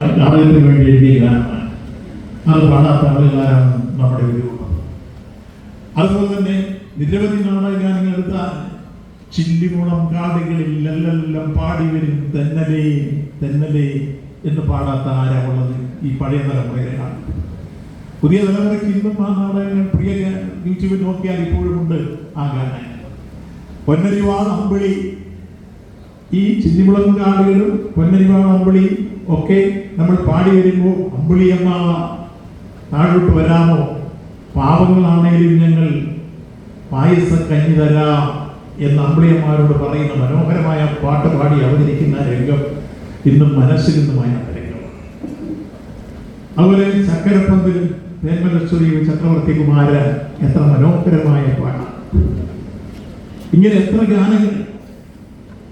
നാടകത്തിന് വേണ്ടി എഴുതിയ ഗാനമാണ്. അത് പാടാത്ത ആളുകളാരാണ് നമ്മുടെ ഒരു അതുപോലെ തന്നെ നിരവധി നാടകഗാനങ്ങൾ എടുത്താൽ ചില്ലിമുളം കാടുകളിൽ എല്ലെല്ലാം പാടി വരും തെന്നലേ തെന്നലേ എന്ന് പാടാത്ത ആരാ ഉള്ളത് ഈ പഴയ തലമുറയിലാണ് പുതിയ തലമുറയ്ക്ക് ഇന്നും ആ നാടകങ്ങൾ പ്രിയ യൂട്യൂബിൽ നോക്കിയാൽ ഇപ്പോഴും ഉണ്ട് ആ ഗാനങ്ങൾ. പൊന്നരിവാൾ അമ്പിളി ഈ ചില്ലിമുളം കാടുകളും പൊന്നരിമാവ് അമ്പിളി ഒക്കെ നമ്മൾ പാടി വരുമ്പോൾ അമ്പിളി എന്ന താഴോട്ട് വരാമോ? പാവങ്ങളാണേലും ഞങ്ങൾ പായസ കഞ്ഞി തരാം എന്ന് അമ്പിളിയന്മാരോട് പറയുന്ന മനോഹരമായ പാട്ട് പാടി അവതരിക്കുന്ന രംഗം ഇന്നും മനസ്സിൽ രംഗമാണ് രംഗം. അതുപോലെ ചക്കരപ്പന്തിൽ തേന്മലശ്വരിയും ചക്രവർത്തി കുമാരൻ എത്ര മനോഹരമായ പാട്ടാണ്. ഇങ്ങനെ എത്ര ഗാനങ്ങൾ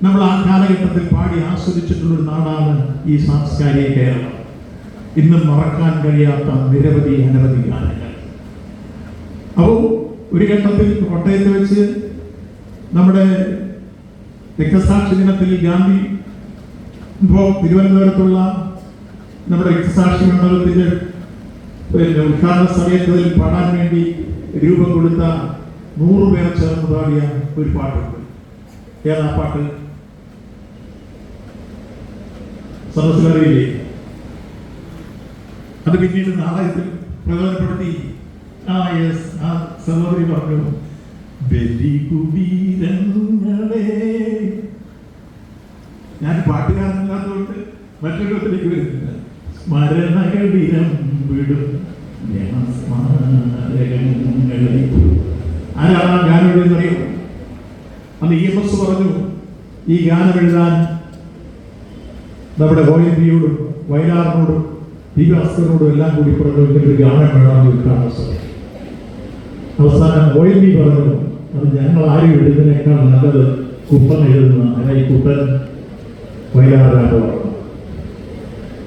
നമ്മൾ ആ കാലഘട്ടത്തിൽ പാടി ആസ്വദിച്ചിട്ടുള്ള ഒരു നാടാണ് ഈ സാംസ്കാരിക കേരളം. ഇന്നും മറക്കാൻ കഴിയാത്ത നിരവധി അനവധി ഗാനങ്ങൾ അപ്പോൾ ഒരു ഘട്ടത്തിൽ കോട്ടയത്ത് വെച്ച് നമ്മുടെ രക്തസാക്ഷി ദിനത്തിൽ ഗാന്ധി ഇപ്പോൾ തിരുവനന്തപുരത്തുള്ള നമ്മുടെ രക്തസാക്ഷി മണ്ഡലത്തിന്റെ പിന്നെ ഉദ്ഘാടന സമയത്തിൽ പാടാൻ വേണ്ടി രൂപം കൊടുത്ത നൂറ് പേർ ചേർന്ന് പാടിയ ഒരു പാട്ടുണ്ട്. ഏതാ പാട്ട്? സദസ്സിലറിയില്ലേ? അത് പിന്നീട് നാടകത്തിൽ പ്രയോജനപ്പെടുത്തി. ആ യെസ് ആ സഹോദരി പറഞ്ഞു ഞാൻ പാട്ടുകാരനല്ലാത്തതുകൊണ്ട് മറ്റൊരു വിധത്തിലേക്ക് വരുന്നില്ല. സ്മരണകടിരം വിടും. ആരാണ് ഗാനം എഴുതുന്നറിയോ അന്ന് ഇ എം എസ് പറഞ്ഞു ഈ ഗാനം എഴുതാൻ നമ്മുടെ ഗോവിന്ദിയോടും വയലാറിനോടും പി ഭാസ്കറിനോടും എല്ലാം കൂടി പറഞ്ഞു ഇങ്ങനെ ഒരു ഗാനം വേണമെന്ന് ഉദ്ഘാടന അവസാനം ഗോവിന്ദി പറഞ്ഞു അത് ഞങ്ങൾ ആരും എഴുതുന്നതിനേക്കാൾ നല്ലത് കുപ്പൻ എഴുതുന്ന അതായത് കുട്ടൻ വയലാറിനാണ് പറഞ്ഞു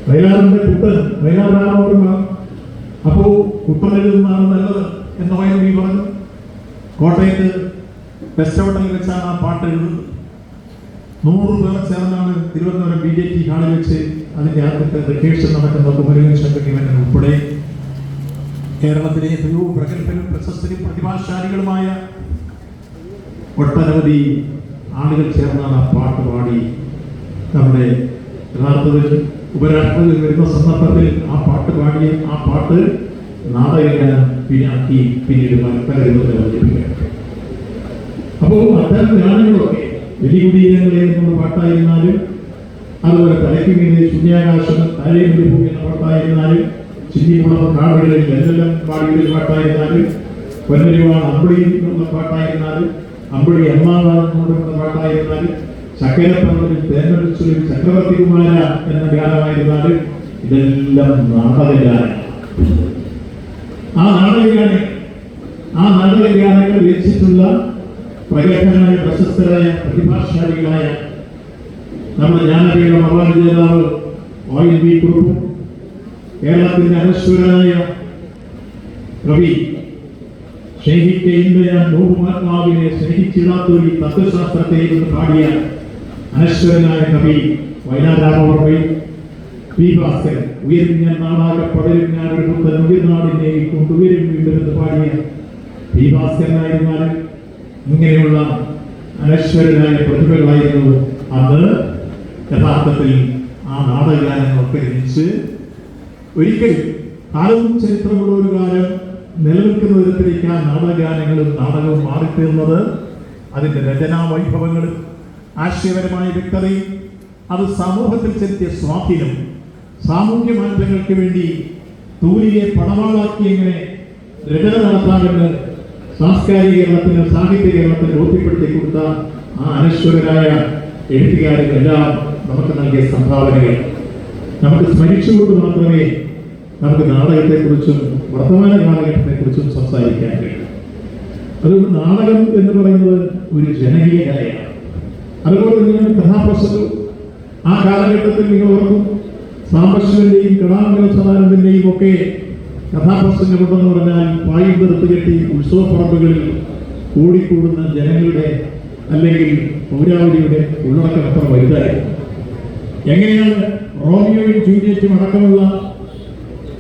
വയലാറിന്റെ കുട്ടൻ വയലാറാണ് അപ്പോ കുപ്പൻ എഴുതുന്നതാണ് നല്ലത് എന്ന് ഗോവിന്ദി പറഞ്ഞു. കോട്ടയത്ത് വെസ്റ്റവട്ടയിൽ വെച്ചാണ് ആ പാട്ട് എഴുതുന്നത്. നൂറ് പേർ ചേർന്നാണ് തിരുവനന്തപുരം ബി ജെ പി ഹാളിൽ വെച്ച് അതിന്റെ ആദ്യത്തെ റിഹേഴ്സൽ നടക്കുന്ന കുമരകൻ ശങ്കരിവൻ ഉൾപ്പെടെ. കേരളത്തിലെ എത്രയോ പ്രഗത്ഭരും പ്രശസ്തരും പ്രതിഭാശാലികളുമായ ഒട്ടനവധി ആളുകൾ ചേർന്നാണ് ആ പാട്ട് പാടി നമ്മുടെ യഥാർത്ഥത്തിൽ ഉപരാഷ്ട്രപതി വരുന്ന സന്ദർഭത്തിൽ ആ പാട്ട് പാടിയ ആ പാട്ട് നാടകഗാനം പിന്നാക്കി പിന്നീട് രൂപത്തിൽ അവതരിപ്പിക്കുകയാണ്. അപ്പോൾ അത്തരം ഗാനങ്ങളൊക്കെ വെലികുടീരങ്ങളെ എന്നുള്ള പാട്ടായിരുന്നാലും അതുപോലെ തലയ്ക്കുമീനെ ശൂന്യാകാശം താഴെ ഭൂമി എന്ന പാട്ടായിരുന്നാലും ചിന്നിമുളവ് കാടുകളിൽ എല്ലാം പാടിയൊരു പാട്ടായിരുന്നാലും പൊന്നരുവാണ് അമ്പിളിയിൽ നിന്നുള്ള പാട്ടായിരുന്നാലും അമ്പിളി എമ്മാവാണെന്നുള്ള പാട്ടായിരുന്നാലും ചക്കരപ്പറമ്പിൽ തേൻമരിച്ചൊരു ചക്രവർത്തി കുമാര എന്ന ഗാനമായിരുന്നാലും ഇതെല്ലാം നാടകഗാനം. ആ നാടകഗാനം ആ നാടകഗാനങ്ങൾ രചിച്ചിട്ടുള്ള പ്രഗത്ഭനായ പ്രശസ്തരായ പ്രതിഭാശാലികളായ നമ്മുടെ ജ്ഞാനപീഠം അവാർഡ് ജേതാവ് ഒ ബി കുറുപ്പും കേരളത്തിന്റെ അനശ്വരനായ കവി സ്നേഹിക്കേണ്ട നോവുമാത്മാവിനെ സ്നേഹിച്ചിടാത്തൊരു തത്വശാസ്ത്രത്തെ പാടിയ അനശ്വരനായ കവി വയനാടാമവർമ്മയും പി ഭാസ്കരൻ. ഉയരും ഞാൻ നാടാകെ പടരും ഞാൻ ഒരു പുത്തൻ ഉയർനാടിനെ കൊണ്ടുവരും വീണ്ടും എന്ന് പാടിയ പി ഭാസ്കരനായിരുന്നാലും ഇങ്ങനെയുള്ള അനശ്വരനായ പ്രതിഭകളായിരുന്നു അന്ന് യഥാർത്ഥത്തിൽ ആ നാടകഗാനങ്ങളൊക്കെ രചിച്ച് ഒരിക്കൽ കാലവും ചരിത്രമുള്ള ഒരു കാലം നിലനിൽക്കുന്ന വിധത്തിലേക്ക് ആ നാടകഗാനങ്ങളും നാടകവും മാറിത്തീർന്നത് അതിന്റെ രചനാ വൈഭവങ്ങളും ആശയപരമായ വ്യക്തതയും അത് സമൂഹത്തിൽ ചെലുത്തിയ സ്വാധീനം സാമൂഹ്യ മാറ്റങ്ങൾക്ക് വേണ്ടി തൂലിയെ പണമാളാക്കി എങ്ങനെ രചന നടത്താമെന്ന് സാംസ്കാരിക കേരളത്തിനും സാഹിത്യ കേരളത്തിനും ബോധ്യപ്പെടുത്തി കൊടുത്ത ആ അനശ്വരരായ എഴുത്തുകാരെല്ലാം നമുക്ക് നൽകിയ സംഭാവനകൾ. നമുക്ക് സ്മരിച്ചുകൊണ്ട് മാത്രമേ നമുക്ക് നാടകത്തെക്കുറിച്ചും വർത്തമാന കാലഘട്ടത്തെക്കുറിച്ചും സംസാരിക്കാൻ കഴിയും. അതുകൊണ്ട് നാടകം എന്ന് പറയുന്നത് ഒരു ജനകീയ കലയാണ്. അതുപോലെ തന്നെയാണ് കഥാപ്രസംഗം. ആ കാലഘട്ടത്തിൽ നിങ്ങൾ ഓർക്കും സാംബശിവന്റെയും കടാമംഗല സദാനന്ദന്റെയും ഒക്കെ കഥാപ്രസംഗമുണ്ടെന്ന് പറഞ്ഞാൽ പായും തീർത്ത് കെട്ടി ഉത്സവപ്പറമ്പുകളിൽ കൂടിക്കൂടുന്ന ജനങ്ങളുടെ അല്ലെങ്കിൽ പൗരാവലിയുടെ ഉള്ളടക്കം അത്ര വലുതായിരുന്നു. എങ്ങനെയാണ് റോമിയോയും ജൂലിയറ്റും അടക്കമുള്ള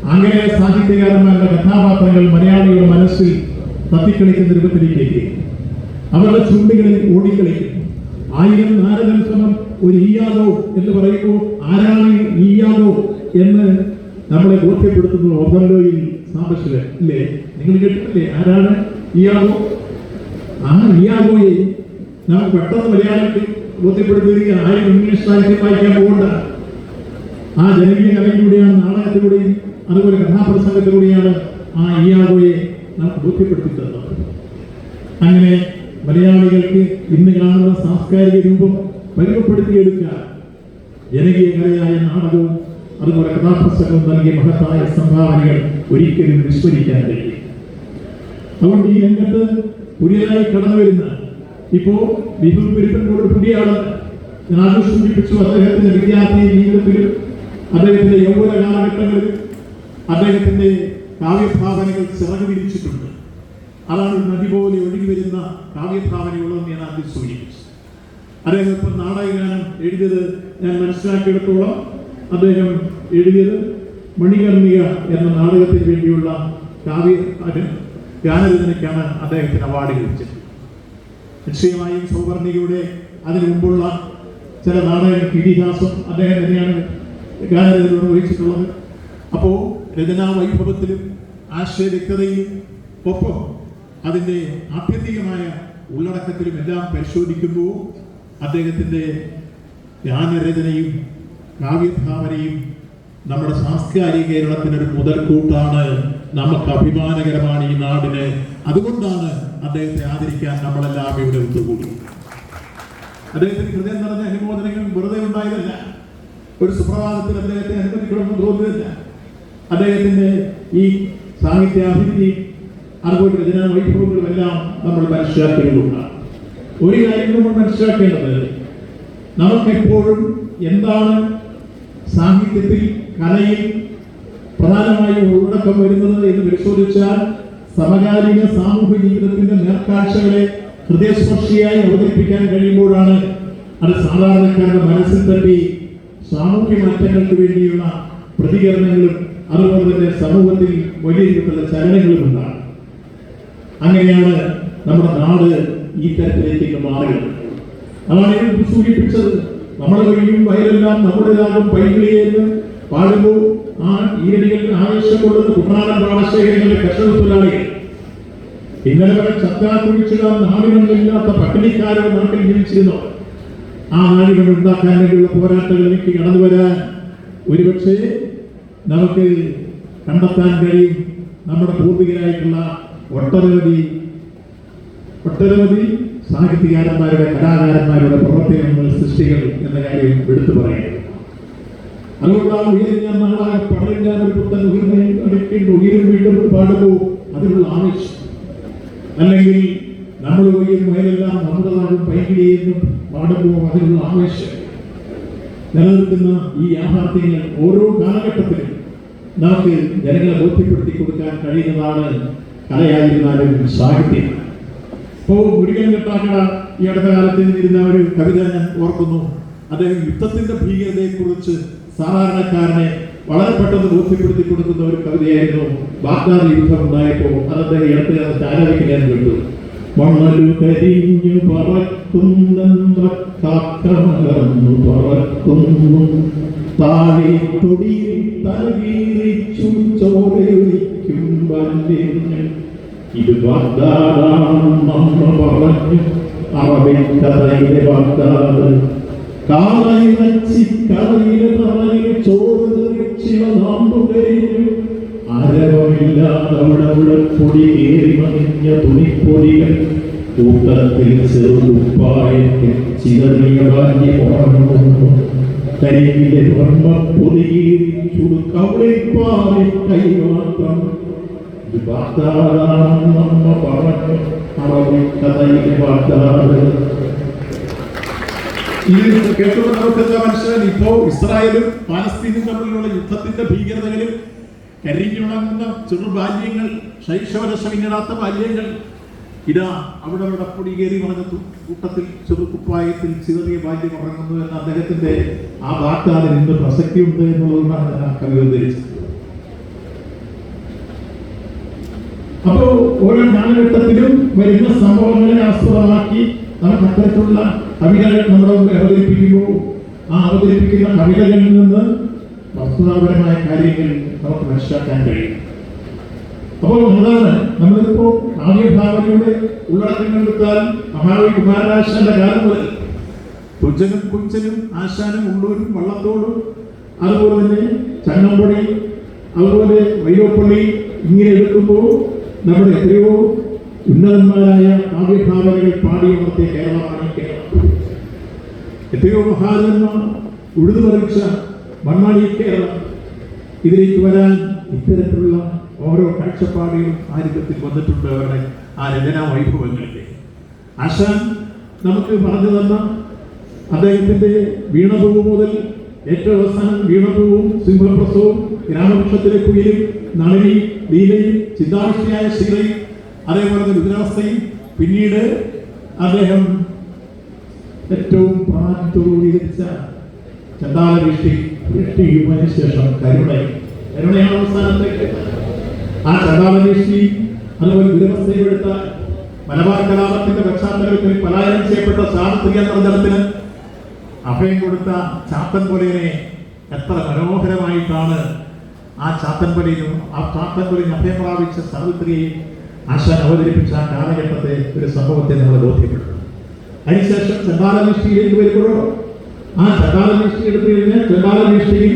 ആംഗലേയ സാഹിത്യകാരന്മാരുടെ കഥാപാത്രങ്ങൾ മലയാളിയുടെ മനസ്സിൽ തത്തിക്കളിക്കുന്ന രൂപത്തിലേക്ക് അവരുടെ ചുണ്ടുകളിൽ ഓടിക്കളിക്കും ആയിരം നാരദൻ ശ്രമം ഒരു ഈയാദോ എന്ന് പറയുമ്പോൾ ആരാണ് ഈയാദോ എന്ന് നമ്മളെ ബോധ്യപ്പെടുത്തുന്നത് ഒതല്ലോയിൽ സാമ്പശിവൻ അല്ലേ നിങ്ങൾ കേട്ടിട്ടില്ലേ? ആരാണ് ഇയാഗോ? ആ ഇയാഗോയെ നാം പെട്ടെന്ന് മലയാളത്തിൽ ബോധ്യപ്പെടുത്തുക ആരും ഇംഗ്ലീഷ് സാഹിത്യം വായിക്കാൻ പോകണ്ട. ആ ജനകീയ കലയിലൂടെയാണ് നാടകത്തിലൂടെയും അതുപോലെ കഥാപ്രസംഗത്തിലൂടെയാണ് ആ ഇയാഗോയെ നാം ബോധ്യപ്പെടുത്തി തന്നത് അങ്ങനെ മലയാളികൾക്ക് ഇന്ന് കാണുന്ന സാംസ്കാരിക രൂപം പരിമപ്പെടുത്തിയെടുക്കാൻ ജനകീയ കലയായ നാടകവും അതുപോലെ കഥാപുസ്തകം നൽകിയ മഹത്തായ സംഭാവനകൾ ഒരിക്കലും വിസ്മരിക്കാൻ കഴിയും അതുകൊണ്ട് ഈ രംഗത്ത് പുതിയതായി കടന്നു വരുന്ന ഇപ്പോ വിഭു പെരുപ്പൻകോട് പുതിയ ആൾ ഞാൻ ആദ്യം സൂചിപ്പിച്ചു അദ്ദേഹത്തിന്റെ വിദ്യാർത്ഥി ജീവിതത്തിലും അദ്ദേഹത്തിന്റെ യൗവന കാലഘട്ടങ്ങളിൽ അദ്ദേഹത്തിന്റെ കാവ്യഭാവനകൾ ചിറക് വിരിച്ചിട്ടുണ്ട് അതാണ് നദി പോലെ ഒഴുകി വരുന്ന കാവ്യഭാവനയുള്ളതെന്ന് ഞാൻ ആദ്യം സൂചിപ്പിച്ചു. അദ്ദേഹം ഇപ്പം നാടകഗാനം എഴുതിയത് ഞാൻ മനസ്സിലാക്കിയെടുത്തോളം അദ്ദേഹം എഴുതിയത് മണികർണിക എന്ന നാടകത്തിന് വേണ്ടിയുള്ള കാവ്യ ഗാനരചനയ്ക്കാണ് അദ്ദേഹത്തിന് അവാർഡ് ലഭിച്ചത്. നിശ്ചയമായും സൗവർണികയുടെ അതിനു മുമ്പുള്ള ചില നാടക ഇതിഹാസം അദ്ദേഹം തന്നെയാണ് ഗാനരചന നിർവഹിച്ചിട്ടുള്ളത്. അപ്പോൾ രചനാ വൈഭവത്തിലും ആശയവ്യക്തതയിലും ഒപ്പം അതിന്റെ ആഭ്യന്തികമായ ഉള്ളടക്കത്തിലും എല്ലാം പരിശോധിക്കുമ്പോൾ അദ്ദേഹത്തിന്റെ ഗാനരചനയും കാവ്യഭാവനയും നമ്മുടെ സാംസ്കാരിക കേരളത്തിനൊരു മുതൽക്കൂട്ടാണ് നമുക്ക് അഭിമാനകരമാണ് ഈ നാടിന്. അതുകൊണ്ടാണ് അദ്ദേഹത്തെ ആദരിക്കാൻ നമ്മളെല്ലാം ഇവിടെ ഒത്തുകൂടി. അദ്ദേഹത്തിന് ഹൃദയം നിറഞ്ഞ അനുമോദനങ്ങൾ വെറുതെ ഉണ്ടായതല്ല. ഒരു സുപ്രഭാതത്തിൽ അദ്ദേഹത്തെ അനുമതിക്കണമെന്ന് തോന്നുന്നില്ല അദ്ദേഹത്തിന്റെ ഈ സാഹിത്യാഭിവൃദ്ധി അതുപോലെ രചനാ വൈഭവങ്ങളും എല്ലാം നമ്മൾ മനസ്സിലാക്കേണ്ടതുണ്ട്. ഒരു കാര്യം നമ്മൾ മനസ്സിലാക്കേണ്ടത് നമുക്കെപ്പോഴും എന്താണ് സാഹിത്യത്തിൽ കലയിൽ പ്രധാനമായും ഉള്ളടക്കം വരുന്നത് എന്ന് പരിശോധിച്ചാൽ സമകാലിക സാമൂഹ്യ ജീവിതത്തിന്റെ നേർക്കാഴ്ചകളെ ഹൃദയസ്പർശിയായി അവതരിപ്പിക്കാൻ കഴിയുമ്പോഴാണ് അത് സാധാരണക്കാരുടെ മനസ്സിൽ തട്ടി സാമൂഹ്യ മാറ്റങ്ങൾക്ക് വേണ്ടിയുള്ള പ്രതികരണങ്ങളും അതുപോലെ തന്നെ സമൂഹത്തിൽ വലിയ രീതിയിലുള്ള ചലനങ്ങളും ഉണ്ടാകും. അങ്ങനെയാണ് നമ്മുടെ നാട് ഈ തരത്തിലേക്ക് മാറുക അതാണ് സൂചിപ്പിച്ചത്. നമ്മുടെ വഴിയും വയലെല്ലാം നമ്മുടേതാകും പൈകിളിയെന്ന് പാടുമ്പോൾ ആ ഈരടികളിൽ ആവേശം കൊള്ളുന്ന കുട്ടനാടൻ പാടശേഖരങ്ങളിലെ കർഷക തൊഴിലാളികൾ. ഇന്നലെ വരെ ചത്താ കുഴിച്ചിടാൻ നാടുകളിലില്ലാത്ത പട്ടിണിക്കാരുടെ നാട്ടിൽ ജീവിച്ചിരുന്നു ആ നാടുകൾ ഉണ്ടാക്കാൻ വേണ്ടിയുള്ള പോരാട്ടങ്ങളിലേക്ക് കടന്നു വരാൻ ഒരുപക്ഷെ നമുക്ക് കണ്ടെത്താൻ കഴിയും നമ്മുടെ പൂർവികരായിട്ടുള്ള ഒട്ടനവധി ഒട്ടനവധി സാഹിത്യകാരന്മാരുടെ കലാകാരന്മാരുടെ പ്രവർത്തനങ്ങൾ സൃഷ്ടികൾ എന്ന കാര്യം എടുത്തു പറയുന്നത് അതുകൊണ്ടാണ് ഉയരം ഞാൻ നാളെ പടരും ഞാൻ ഒരു പുത്തൻ ഉയർന്ന് ഉയരും വീണ്ടും പാടുമ്പോൾ അതിനുള്ള ആവേശം. അല്ലെങ്കിൽ നമ്മൾ ഉയരും മേലെല്ലാം നമ്മുടേതാകും പൈകിടിയെന്നും പാടുമ്പോൾ അതിനുള്ള ആവേശം. നിലനിൽക്കുന്ന ഈ യാഥാർത്ഥ്യങ്ങൾ ഓരോ കാലഘട്ടത്തിലും നമുക്ക് ജനങ്ങളെ ബോധ്യപ്പെടുത്തി കൊടുക്കാൻ കഴിയുന്നതാണ് കലയായിരുന്നാലും സാഹിത്യം. ഇപ്പോൾ മുരുകൻ കെട്ടാക്കട ഈ അടുത്ത കാലത്ത് ഇരുന്ന ഒരു കവിത ഞാൻ ഓർക്കുന്നു. അദ്ദേഹം യുദ്ധത്തിന്റെ ഭീകരതയെക്കുറിച്ച് സാധാരണക്കാരനെ വളരെ പെട്ടെന്ന് ബോധ്യപ്പെടുത്തി കൊടുക്കുന്ന ഒരു കവിതയായിരുന്നു ബാഗ്ദാദ് യുദ്ധം ഉണ്ടായപ്പോൾ അത് അദ്ദേഹം കാലത്ത് ആരാധിക്കാൻ കണ്ടു മണലു കരിഞ്ഞു പറക്കുന്നു പറക്കുന്നു. താഴെ തൊടിയിൽ തലകീറിച്ചു വല്യങ്ങൾ ഇത് ബാഗ്ദാദാണെന്ന് അമ്മ പറഞ്ഞു അറബിക്കഥയിലെ ബാഗ്ദാദ് കാലയിറച്ചി കടലിലെ തറയിൽ ചോറ് അവിടെ അവിടെ പൊടി കയറി മറിഞ്ഞ തുണിപ്പൊടികൾ കൂട്ടത്തിൽ ചെറുതുപ്പായത്തിൽ ചിതറിയ ബാല്യ ഉറങ്ങുന്നു കരിയിലെ ബ്രഹ്മപ്പൊതിയിൽ ചുടുക്കവളിപ്പാറി കൈമാത്രം ഇത് ബാഗ്ദാദാണെന്ന് അമ്മ പറഞ്ഞു അറബിക്കഥയിലെ ബാഗ്ദാദ് ഈ കേൾക്കുന്ന നമുക്ക് എന്താ മനസ്സിലായി ഇപ്പോ ഇസ്രായേലും പാലസ്തീനും തമ്മിലുള്ള യുദ്ധത്തിന്റെ ഭീകരതകളിൽ കരിഞ്ഞുണങ്ങുന്ന ചെറു ബാല്യങ്ങൾ ശൈശവരസമില്ലാത്ത ബാല്യങ്ങൾ ഇതാ അവിടെ അവിടെ പൊടി കയറി മറഞ്ഞ കൂട്ടത്തിൽ ചെറുക്കുപ്പായത്തിൽ ചിതറിയ ബാല്യം ഉറങ്ങുന്നു എന്ന അദ്ദേഹത്തിന്റെ ആ വാക്കാതിന് എന്ത് പ്രസക്തിയുണ്ട് എന്നുള്ളതുകൊണ്ടാണ് ഞാൻ കവി ഉദ്ധരിച്ചത്. അപ്പോ ഓരോ കാലഘട്ടത്തിലും വരുന്ന സംഭവങ്ങളെ ആസ്പദമാക്കി നമുക്ക് അത്തരത്തിലുള്ള കവിതകൾ നമ്മുടെ മുമ്പിൽ അവതരിപ്പിക്കുമ്പോൾ ആ അവതരിപ്പിക്കുന്ന കവിതകളിൽ നിന്ന് വസ്തുതാപരമായ കാര്യങ്ങൾ നമുക്ക് മനസ്സിലാക്കാൻ കഴിയും. അപ്പോൾ അതാണ് നമ്മളിപ്പോ കാവ്യഭാവനയുടെ ഉള്ളടക്കങ്ങൾ എടുത്താൽ മഹാകവി കുമാരനാശാന്റെ കാലം മുതൽ കുഞ്ചനും കുഞ്ചനും ആശാനും ഉള്ളൂരും വള്ളത്തോടും അതുപോലെ തന്നെ ചങ്ങമ്പൊടി അതുപോലെ വൈലോപ്പള്ളി ഇങ്ങനെ എടുക്കുമ്പോൾ നമ്മുടെ എത്രയോ ഉന്നതന്മാരായ കാവ്യഭാവനകൾ പാടിയമർത്തിയ കേരളമാണ് കേരളം എത്രയോ മഹാജന്മാർ ഉഴുതുമറിച്ച മണ്ണാടി കേരളം ഇതിലേക്ക് വരാൻ ഇത്തരത്തിലുള്ള ഓരോ കാഴ്ചപ്പാടുകളും ആ രൂപത്തിൽ വന്നിട്ടുണ്ട് അവരുടെ ആ രചനാ വൈഭവങ്ങളിലെ ആശാൻ നമുക്ക് പറഞ്ഞു തന്ന അദ്ദേഹത്തിന്റെ വീണപൂവ് മുതൽ ഏറ്റവും അവസാനം വീണപൂവും സിംഹപ്രസവും ഗ്രാമപക്ഷത്തിലെ കുയിലും നളിനി ലീലയും ചിന്താവിഷ്ടിയായ ശീലയും അതേപോലെ തന്നെ രുദ്രാവസ്ഥയും. പിന്നീട് അദ്ദേഹം ഏറ്റവും പ്രാധാന്യത്തോടുകൂടി ധരിച്ച ചണ്ടാല വീഷ്ടി ശേഷം കരുണയും. കരുണയാണ് അവസാനത്തേക്ക് ആ ചണ്ടാല വീഷ്ടി അതുപോലെ ദുരവസ്ഥയിലെടുത്ത മലബാർ കലാപത്തിന്റെ പശ്ചാത്തലത്തിൽ പലായനം ചെയ്യപ്പെട്ട സാർത്ഥിക നിർജനത്തിന് അഭയം കൊടുത്ത ചാത്തൻ എത്ര മനോഹരമായിട്ടാണ് ആ ചാത്തൻ ആ ചാത്തൻ അഭയം പ്രാപിച്ച സാവിത്രിയെ ആശാൻ അവതരിപ്പിച്ച ആ കാലഘട്ടത്തെ ഒരു സംഭവത്തെ നമ്മൾ ബോധ്യപ്പെട്ടു അതിനുശേഷം ചണ്ടാലനിഷ്ഠയിലേക്ക് വരുമ്പോഴോ ആ ചണ്ടാലനിഷ്ഠ എടുത്തു കഴിഞ്ഞാൽ ചണ്ടാലനിഷ്ഠയിൽ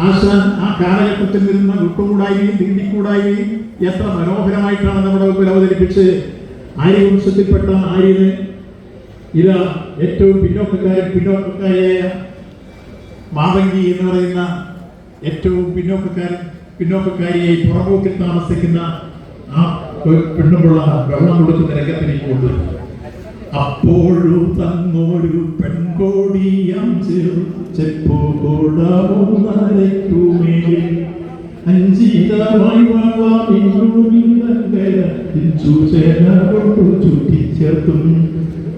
ആശാൻ ആ കാലഘട്ടത്തിൽ നിന്ന് വിട്ടുകൂടായ്മയും തിണ്ടിക്കൂടായ്മയും എത്ര മനോഹരമായിട്ടാണ് നമ്മുടെ മുമ്പിൽ അവതരിപ്പിച്ച് ആര്യവംശത്തിൽപ്പെട്ട ആര്യന് ഇത ഏറ്റവും പിന്നോക്കക്കാരൻ പിന്നോക്കക്കാരിയായ മാതങ്കി എന്ന് പറയുന്ന ഏറ്റവും പിന്നോക്കക്കാരൻ പിന്നോക്കക്കാരിയായി പുറമ്പോക്കിൽ താമസിക്കുന്ന ആ പെണ്ണുമുള്ള വെള്ളം കൊടുക്കുന്ന രംഗത്തിലേക്ക് കൊണ്ടുവരും അപ്പോഴും തന്നോരു പെൺകോടിയാം ചെപ്പോടമൊന്നരയ്ക്കുമേൽ അഞ്ചിതമായി വളാമിന്നുമിന്നങ്കര കൊണ്ടു ചുറ്റിച്ചേർത്തും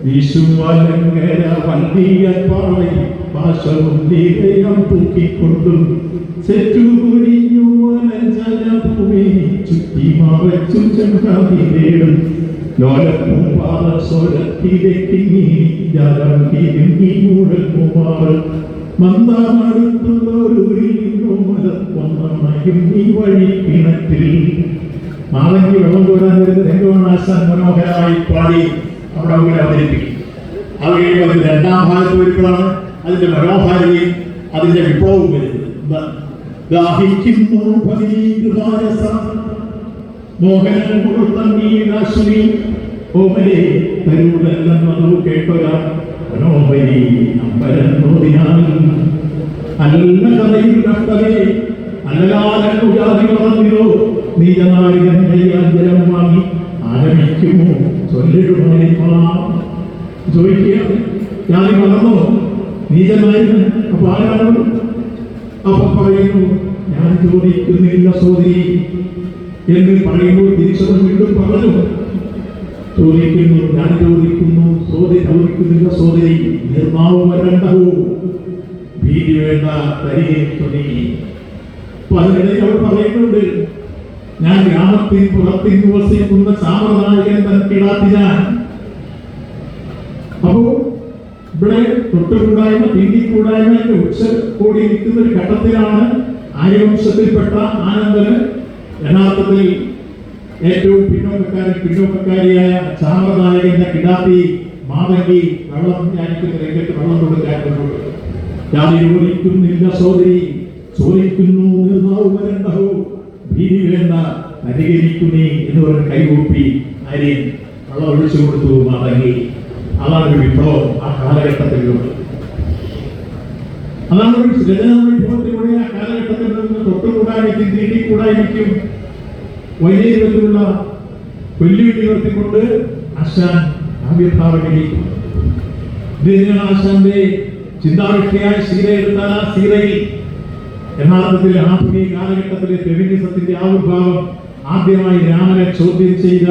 വിഷുവലങ്കര വണ്ടിയ പാവൈ ഭാഷവും ലീലയം തൂക്കിക്കൊണ്ടും ചെറ്റുകുരിഞ്ഞു ജലഭൂമി ചുറ്റി മറച്ചും ചെമ്പാതിരേടും ലോലപ്പും പാദസ്വരത്തിലെത്തിങ്ങി ജലം തിരുങ്ങി മുഴക്കുമാർ മന്ദമടുത്തുള്ളൊരു നിന്നു മലപ്പൊന്നമയും ഈ വഴി കിണറ്റിൽ. മാളങ്കി വെള്ളം കോരാൻ വരുന്ന രംഗമാണ് ആശാൻ മനോഹരമായി പാടി. അവിടെ മുമ്പിൽ അവതരിപ്പിക്കും. അത് കഴിയുമ്പോൾ അതിന്റെ രണ്ടാം ഭാഗത്ത് വരുമ്പോഴാണ് അതിന്റെ മനോഹാരിതയും അതിന്റെ വിപ്ലവവും വരുന്നത്? ദാഹിക്കുന്നു കേട്ടൊരാ ആരംഭിക്കുമോ ചൊല്ലിടുമായി ചോദിക്കുക ഞാൻ വളർന്നോ? നീചനായിരുന്നു. അപ്പൊ ആരാണ്? അപ്പൊ പറയുന്നു ഞാൻ ചോദിക്കുന്നില്ല സോദരി എന്ന് പറയുമ്പോൾ തിരിച്ചത് വീണ്ടും പറഞ്ഞു. ചോദിക്കുന്നു ഞാൻ ചോദിക്കുന്നു സോദരി ചോദിക്കുന്നില്ല സോദരി നിർമ്മാവും വരണ്ടവോ ഭീതി വേണ്ട തരികയും തുടങ്ങി അപ്പൊ അതിനിടയിൽ അവർ പറയുന്നുണ്ട് ഞാൻ ഗ്രാമത്തിൽ പുറത്തിൽ വസിക്കുന്ന സാമ്പ്രദായികൻ തനക്കിടാത്തി ഞാൻ അപ്പോ ഇവിടെ തൊട്ടുകൂടായ്മ തീണ്ടിക്കൂടായ്മ ഉച്ച കൂടി നിൽക്കുന്ന ഒരു ഘട്ടത്തിലാണ് ആര്യവംശത്തിൽപ്പെട്ട ആനന്ദന് യഥാർത്ഥത്തിൽ ഏറ്റവും പിന്നോക്കക്കാരൻ പിന്നോക്കക്കാരിയായ സാമ്പ്രദായകന്റെ കിടാത്തി മാതങ്കി വെള്ളം ധ്യാനിക്കുന്ന രംഗത്ത് വെള്ളം കൊടുക്കാൻ ഞാൻ ചോദിക്കുന്നില്ല സോദരി ചോദിക്കുന്നു നിർമ്മാവ് വരണ്ടഹോ? വേണ്ട അനുകരിക്കുന്നേ എന്ന് പറഞ്ഞ് കൈകൂപ്പി ആര്യൻ വെള്ളം ഒഴിച്ചു കൊടുത്തു മടങ്ങി അതാണ് ഒരു വിപ്ലവം ആ അതാണ് ഒരു രചനാ ആ കാലഘട്ടത്തിൽ നിന്ന് തൊട്ടുകൂടാനിക്കും തീണ്ടിക്കൂടാനിക്കും വലിയ വിധത്തിലുള്ള വെല്ലുവിളി ഉയർത്തിക്കൊണ്ട് ആശാൻ ഇതിനാണ് ആശാന്റെ ചിന്താവിഷയായ സീത എടുത്താൽ ആ സീരയിൽ യഥാർത്ഥത്തിൽ ആധുനിക കാലഘട്ടത്തിലെ ഫെമിനിസത്തിന്റെ ആവിർഭാവം ആദ്യമായി രാമനെ ചോദ്യം ചെയ്ത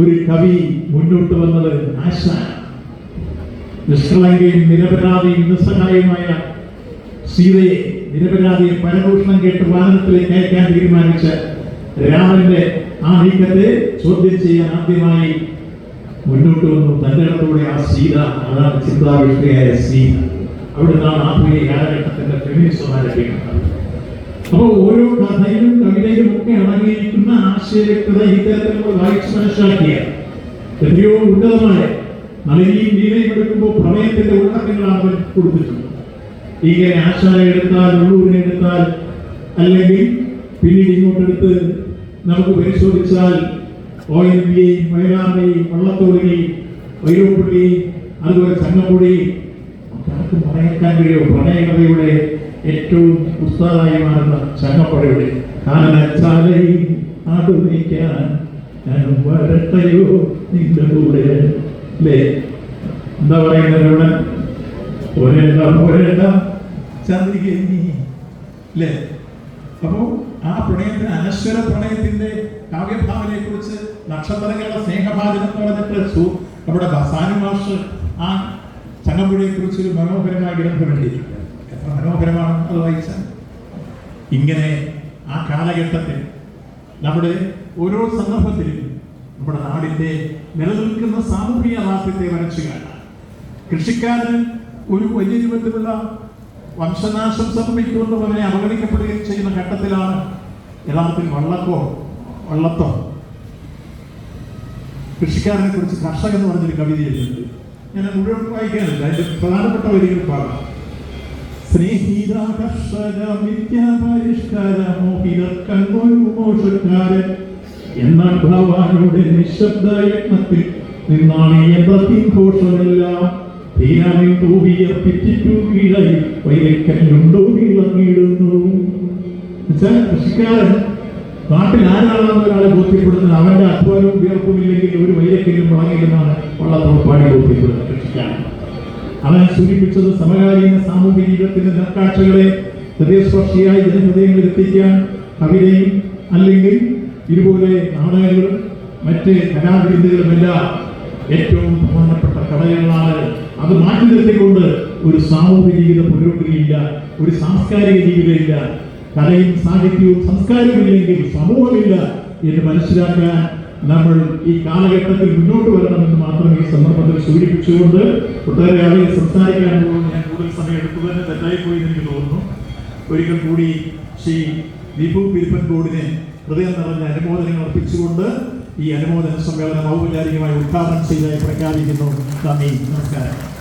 ഒരു കവി മുന്നോട്ട് വന്നത് ആശാൻ. നിഷ്കളങ്കയും നിരപരാധിയും നിസ്സഹായമായ സീതയെ നിരപരാധിയെ പരദൂഷണം കേട്ട് വാഹനത്തിലേക്ക് അയക്കാൻ തീരുമാനിച്ച രാമന്റെ ആ നീക്കത്തെ ചോദ്യം ചെയ്യാൻ ആദ്യമായി മുന്നോട്ട് വന്നു. തന്റെ ഇടത്തോടെ ആ സീത അതാണ് ചിന്താവിഷ്ടയായ സീത. അവിടുന്നാണ് ആധുനിക കാലഘട്ടത്തിന്റെ ഫെമിനിസം ആരംഭിക്കുന്നത് അപ്പോൾ ഓരോ കഥയിലും കവിതയിലും ഒക്കെ അടങ്ങിയിരിക്കുന്ന ആശയവ്യക്തത ഇത്തരത്തിൽ നമ്മൾ വായിച്ച് മനസ്സിലാക്കിയ എത്രയോ ഉന്നതമായ നളിനിയും നീലയും എടുക്കുമ്പോൾ പ്രമേയത്തിന്റെ ഉള്ളടക്കങ്ങളാണ് അവർ കൊടുത്തിട്ടുള്ളത് ഇങ്ങനെ ആശാന എടുത്താൽ ഉള്ളൂരിനെ എടുത്താൽ അല്ലെങ്കിൽ പിന്നീട് ഇങ്ങോട്ടെടുത്ത് നമുക്ക് പരിശോധിച്ചാൽ ഒ എൻ ബിയെയും വയനാടിനെയും വള്ളത്തോളിനെയും വൈരോപ്പുള്ളിയെയും അതുപോലെ ചങ്ങമ്പുഴയും കണക്ക് പറയേക്കാൻ കഴിയോ പ്രണയകഥയുടെ ഏറ്റവും ഉസ്താദായി മാറുന്ന ചങ്ങപ്പടയുടെ കാലച്ചാലയിൽ ആടുനിക്കാൻ ഞാൻ വരട്ടയോ നിന്റെ കൂടെ? അല്ലേ? എന്താ പറയുന്നത് ഇവിടെ? പോരേണ്ട പോരേണ്ട ചന്ദ്രിക നീ അല്ലേ? അപ്പോ ആ പ്രണയത്തിന് അനശ്വര പ്രണയത്തിന്റെ കാവ്യഭാവനയെ കുറിച്ച് നക്ഷത്രങ്ങളുടെ സ്നേഹഭാചനം പറഞ്ഞിട്ട് നമ്മുടെ ബസാനു മാഷ് ആ ചങ്ങമ്പുഴയെ കുറിച്ച് ഒരു മനോഹരമായ ഗ്രന്ഥം എഴുതിയിട്ടുണ്ട് എത്ര മനോഹരമാണ് അത് വായിച്ചാൽ? ഇങ്ങനെ ആ കാലഘട്ടത്തിൽ നമ്മുടെ ഓരോ സന്ദർഭത്തിലും നമ്മുടെ നാടിന്റെ നിലനിൽക്കുന്ന സാമൂഹിക യാഥാർത്ഥ്യത്തെ വരച്ചു കാണാം. കൃഷിക്കാരൻ ഒരു വലിയ രൂപത്തിലുള്ള വംശനാശം സംഭവിക്കുമെന്നും അവനെ അവഗണിക്കപ്പെടുകയും ചെയ്യുന്ന ഘട്ടത്തിലാണ് യഥാർത്ഥത്തിൽ വള്ളക്കോ വള്ളത്തോ കൃഷിക്കാരനെ കുറിച്ച് കർഷകൻ എന്ന് പറഞ്ഞൊരു കവിത ഞാൻ മുഴുവൻ വായിക്കാനില്ല. അതിന്റെ പ്രധാനപ്പെട്ട വരികൾ പാടാം. സ്നേഹിത കർഷക വിദ്യാപരിഷ്കാര മോഹിതർക്കൊരു മോഷക്കാരൻ എന്നാൽ ഭവാനുടെ നിശബ്ദ യത്നത്തിൽ നിന്നാണ് തൂവിയ പിറ്റിറ്റു വീഴായി വൈരക്കല്ലുണ്ടോ എന്നുവെച്ചാൽ കൃഷിക്കാരൻ നാട്ടിൽ ആരാണെന്ന് ഒരാളെ ബോധ്യപ്പെടുന്നത് അവന്റെ അധ്വാനവും വിയർപ്പും ഇല്ലെങ്കിൽ ഒരു വൈരക്കല്ലും ഉള്ള വള്ളത്തോപ്പാടി ബോധ്യപ്പെടുന്നത് കൃഷിക്കാണ് അവൻ സൂചിപ്പിച്ചത് സമകാലീന സാമൂഹിക ജീവിതത്തിന്റെ നേർക്കാഴ്ചകളെ ഹൃദയസ്പർശിയായി ജനഹൃദയങ്ങളിൽ എത്തിക്കാൻ കവിതയും അല്ലെങ്കിൽ ഇതുപോലെ നാടകങ്ങളും മറ്റ് കലാവിരുദ്ധകളുമെല്ലാം ഏറ്റവും പ്രധാനപ്പെട്ട ഘടകങ്ങളാണ് അത് മാറ്റി നിർത്തിക്കൊണ്ട് ഒരു സാമൂഹിക ജീവിത പുരോഗതിയില്ല ഒരു സാംസ്കാരിക ജീവിതമില്ല കലയും സാഹിത്യവും സംസ്കാരവും ഇല്ലെങ്കിൽ സമൂഹമില്ല എന്ന് മനസ്സിലാക്കാൻ നമ്മൾ ഈ കാലഘട്ടത്തിൽ മുന്നോട്ട് വരണമെന്ന് മാത്രം ഈ സന്ദർഭത്തിൽ സൂചിപ്പിച്ചുകൊണ്ട് ഒട്ടേറെ ആളുകൾ സംസാരിക്കാൻ പോകുന്നു. ഞാൻ കൂടുതൽ സമയം എടുത്തു തന്നെ തെറ്റായിപ്പോയി എനിക്ക് തോന്നുന്നു. ഒരിക്കൽ കൂടി ശ്രീ ദീപു പിരിപ്പൻകോടിനെ ഹൃദയം നിറഞ്ഞ അനുമോദനങ്ങൾ അർപ്പിച്ചുകൊണ്ട് ഈ അനുമോദന സമ്മേളനം ഔപചാരികമായി ഉദ്ഘാടനം ചെയ്തതായി പ്രഖ്യാപിക്കുന്നു. നന്ദി. നമസ്കാരം.